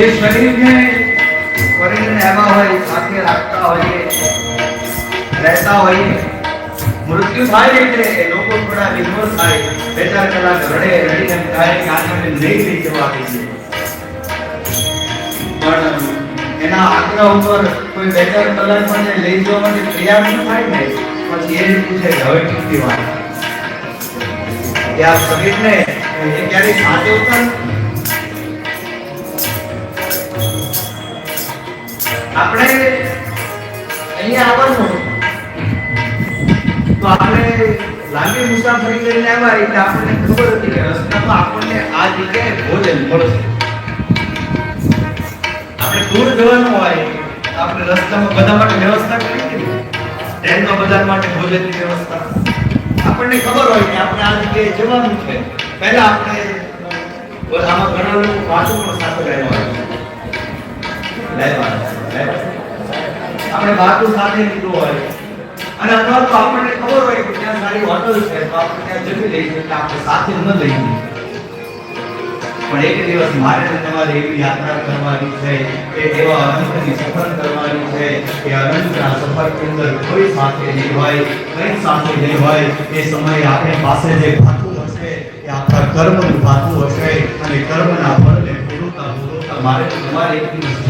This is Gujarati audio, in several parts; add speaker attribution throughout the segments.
Speaker 1: જે શરીરને શરીરને એમાં હોય, સાથે રાખતા હોઈએ, રહેતા હોઈએ, મૃત્યુ થાય એટલે લોકો થોડા વિઘ્નો થાય, બે ચાર કલાક રડે, રડીને થાય કે આને નહીં લઈ જવા દઈએ પણ એના આગ્રહ ઉપર કોઈ બે ચાર કલાક મને લઈ જવા માટે તૈયાર ન થાય ને, પછી એ પૂછે હવે કેટલી વાર કે આ શરીરને એ ક્યારેય સાથે નથી. આપણે અહીંયા આવવાનું. તો આપણે લાંબી મુસાફરી કરીને આવ્યા એટલે આપણને ખબર હતી કે રસ્તામાં આપણને આ જગ્યાએ ભોજન મળશે. આપણે દૂર જવાનું હોય આપણે રસ્તામાં બધા માટે વ્યવસ્થા કરી દીધી ટ્રેનમાં બધા માટે ભોજનની વ્યવસ્થા. આપણને ખબર હોય કે આપણે આ જગ્યાએ જવાનું છે. પહેલા આપણે આમાં ઘણા લોકો વાંચો પણ સાથે રહેવા હોય છે. લેવા લેવા. આપણે બાકુ સાથે લીધું હોય. અને અથવા તો આપણને ખબર હોય કે ત્યાં સારી હોટલ છે, તો આપણે ત્યાં જમી લઈએ, એટલે આપણે સાથે ન લઈ જઈએ પણ એક દિવસ મારે તમારે એવી યાત્રા કરવાની છે, કે એવા અનંતની સફર કરવાની છે, કે અનંતના સફરની અંદર કોઈ સાથે નહીં હોય કંઈ સાથે નહીં હોય, એ સમયે આપણી પાસે જે ભાતું હશે, એ આપણા કર્મનું ભાતું હશે, અને કર્મના ફળને પૂરતા પૂરતા મારે તમારે એક દિવસ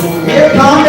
Speaker 1: Yeah.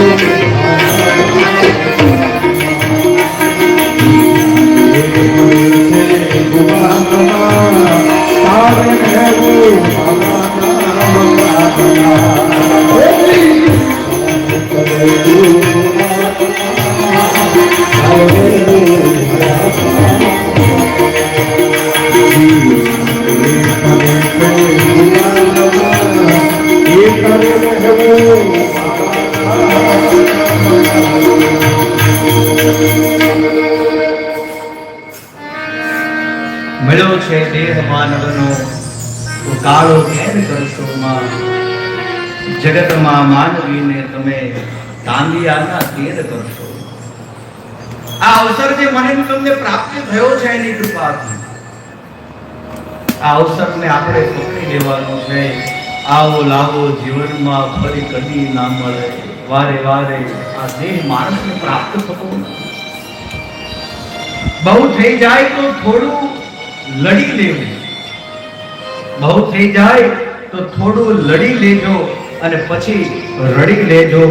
Speaker 1: જોવું મળ્યો માનવનો કાળો કેમ કરશો માં. જગતમાં માનવીને તમે તાંબિયાના તેર કરશો. આ અવસર જે મને તમને પ્રાપ્ત થયો છે એની કૃપાથી. આ અવસરને આપણે પકડી લેવાનો છે. આવો લાવો જીવનમાં ફરી કદી ના મળે. વારે વારે આ દેહ માણસને પ્રાપ્ત થતો બહુ થઈ જાય તો થોડું લડી લેવું. બહુ થઈ જાય તો થોડું લડી લેજો અને પછી રડી લેજો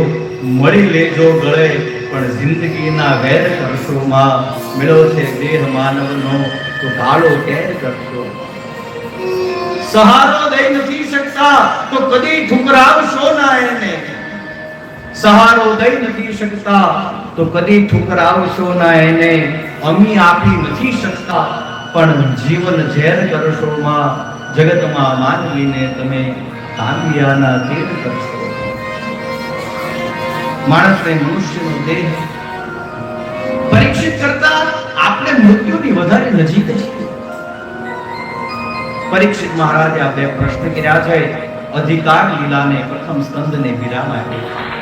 Speaker 1: મળી લેજો ગળે. પણ જિંદગીના વેર કરશોમાં મેળો છે દેહ માનવનો, તો ભાડો કેર કરશો સહારો દઈ નથી શકતા, તો કદી ઠુકરાવશો ના એને. સહારો દઈ નથી શકતા, તો કદી ઠુકરાવશો ના એને. અમી આપી નથી શકતા પણ જીવન ઝેર કરશોમાં જગતમાં માનવીને તમે તાંબિયાના તેર કરશો. માણસને મનુષ્યનો દેહ પરીક્ષિત કરતા આપણે મૃત્યુની વધારે નજીક છીએ. પરીક્ષિત મહારાજે આ બે પ્રશ્ન કર્યા છે. અધિકાર લીલાને પ્રથમ સ્કંદને વિરામ આપ્યો.